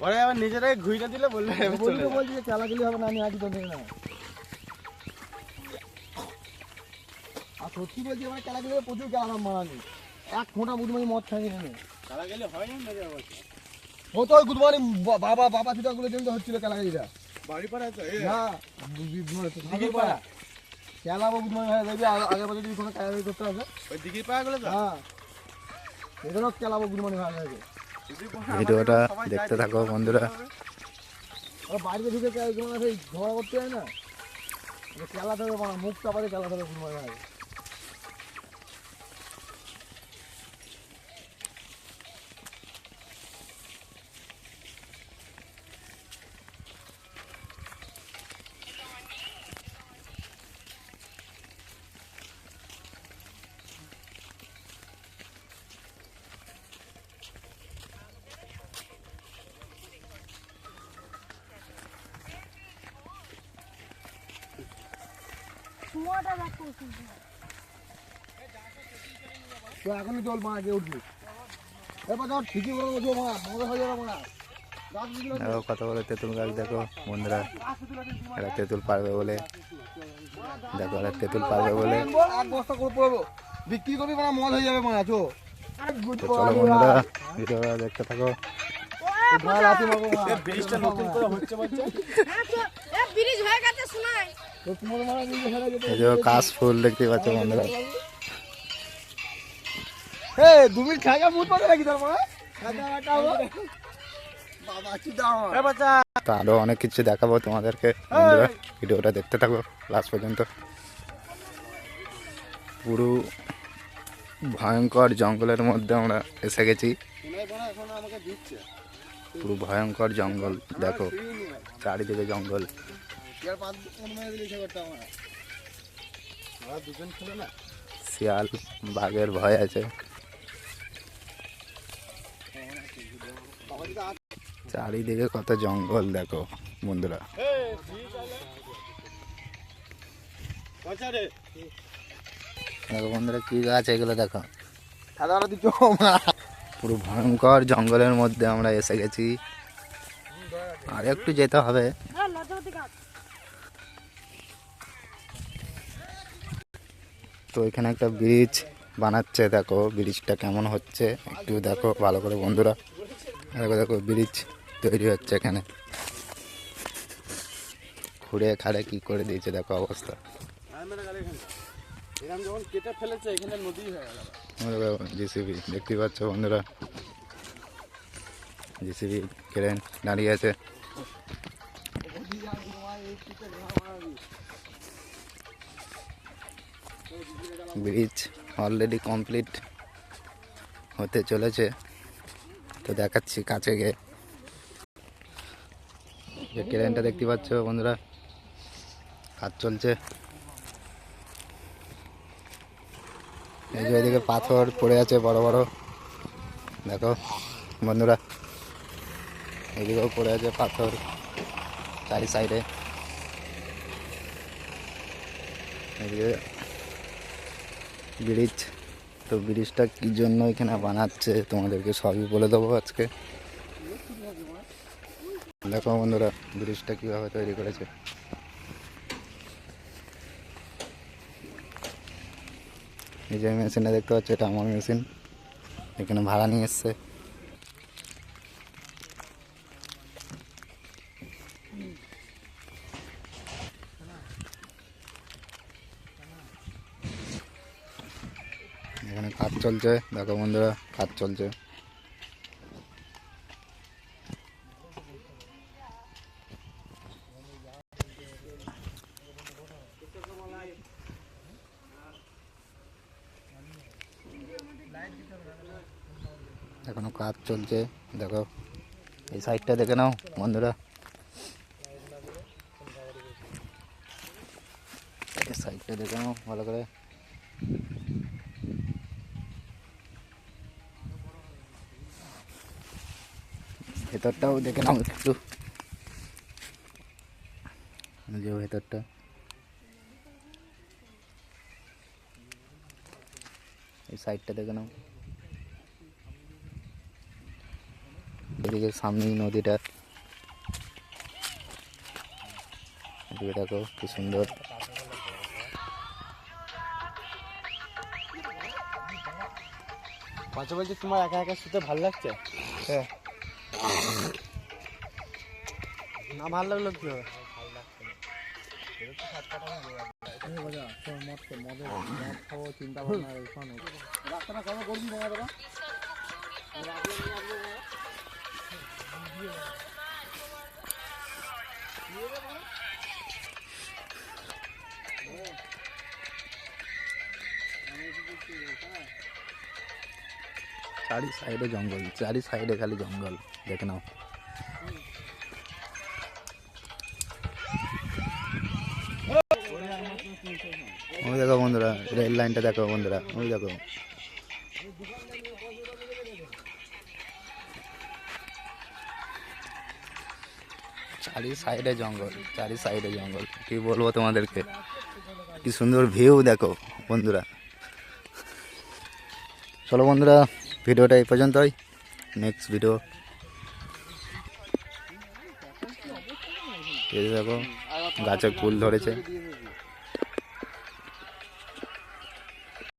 ওরা আবার নিজেরাই ঘুরে দিলে বললে এবার চলে বলি তো যাবে। বলছি যে খেলা গেলে হবে না আমি আজকে তো না। আর সত্যি বলছি আমার খেলা গেলে প্রচুর খেলা মারানি এক ফোঁটা বুধমানি মদ খাইনি আমি। খেলা গেলে হয় না মেরে অবস্থা ও তো ওই গুদমানি বাবা বাবা ছুটাগুলো জন্য হচ্ছিল খেলা গেলিটা বাড়ি পাড়া তো না দিঘির পাড়া? খেলা বা গুদমানি হয়ে যাবে আগে- বছর যদি কোনো খেলা করতে হবে। ওই দিঘির পাড়া গুলো তো? হ্যাঁ। এদেরও খেলা বা গুদমানি হয়ে যাবে। ভিডিওটা দেখতে থাকো বন্ধুরা। হয় না খেলা থাকে মানে মুখ চাপাতে খেলা থাকে কুয়াটা দেখো তো এখনই চল মা আগে উঠবি। এবার ধর ঠিকই করে বলছো মা মজা হয়ে যাবে মা দেখো কত বড় তেঁতুল গাছ দেখো বন্ধুরা। এরা তেঁতুল পারবে বলে। দেখো এরা তেঁতুল পারবে বলে। এক বস্তা করে পড়ব। বিক্রি করবি মানে মদ হয়ে যাবে মা চো তো চলো বন্ধুরা ভিডিওটা দেখতে থাকো। আছে এ ব্রিজটা নতুন করে হচ্ছে হ্যাঁ, তো- ব্রিজ হয়ে গেছে শোনাই। এই যে কাশ ফুল দেখতে পাচ্ছ বন্ধুরা। দু মিনিট খাগা তোর মা? তো আরও অনেক কিছু দেখাবো তোমাদেরকে বন্ধুরা। ভিডিওটা দেখতে থাকো লাস্ট পর্যন্ত। পুরো ভয়ঙ্কর জঙ্গলের মধ্যে আমরা এসে গেছি। পুরো ভয়ঙ্কর জঙ্গল দেখো। চারিদিকে জঙ্গল। শিয়াল বাঘের ভয় আছে। চারিদিকে কত জঙ্গল দেখো বন্ধুরা। দেখো বন্ধুরা কি গাছ এগুলো দেখো। পুরো ভয়ঙ্কর জঙ্গলের মধ্যে আমরা এসে গেছি। আর একটু যেতে হবে। তো এখানে একটা ব্রিজ বানাচ্ছে, দেখো ব্রিজটা কেমন হচ্ছে। একটু দেখো, ভালো করে বন্ধুরা। দেখো দেখো ব্রিজ তৈরি হচ্ছে এখানে। খুঁড়ে খাড়ে কি করে দিয়েছে, দেখো অবস্থা। জিসিবি দেখতে পাচ্ছ বন্ধুরা? জিসিবি ক্রেন দাঁড়িয়ে আছে। ব্রিজ অলরেডি কমপ্লিট হতে চলেছে। তো দেখাচ্ছি কাছে গিয়ে। যে দেখতে পাচ্ছ বন্ধুরা, কাজ চলছে। এই যে এদিকে পাথর পড়ে আছে বড় বড়। দেখো বন্ধুরা, এদিকেও পড়ে আছে পাথর চারি সাইডে। এদিকে ব্রিজ। তো ব্রিজটা কি জন্য এখানে বানাচ্ছে, তোমাদেরকে সবই বলে দেবো আজকে। দেখো বন্ধুরা, ব্রিজটা কীভাবে তৈরি করেছে। এই যে মেশিনটা দেখতে পাচ্ছ, এটা আমার মেশিন এখানে ভাড়া নিয়ে এসছে এখানে কাজ চলছে। দেখো বন্ধুরা, কাজ চলছে। এখনও কাজ চলছে। দেখো, এই সাইডটা দেখে নাও বন্ধুরা। সাইডটা দেখে নাও ভালো করে। ভেতরটাও দেখে নাও। একটু এই যে ভেতরটা। এই সাইডটা দেখে নাও। এদিকে সামনেই নদীটা। এদিকে দেখো কি সুন্দর। পাঁচে বলছি তোমার একা একা শুতে ভালো লাগছে? হ্যাঁ। না ভালো লাগল কি হবে চিন্তা ভাবনা। রাস্তাটা কেমন করবি তোমার দাদা? চারি সাইডে জঙ্গল, চারি সাইডে খালি জঙ্গল, দেখে নাও। ওই দেখো বন্ধুরা, রেল লাইনটা দেখো বন্ধুরা, ওই দেখো। চারি সাইডে জঙ্গল, চারি সাইডে জঙ্গল, কি বলব তোমাদেরকে? কি সুন্দর ভিউ দেখো বন্ধুরা। চলো বন্ধুরা ভিডিওটা এই পর্যন্তই। নেক্সট ভিডিও দেখো গাছে ফুল ধরেছে।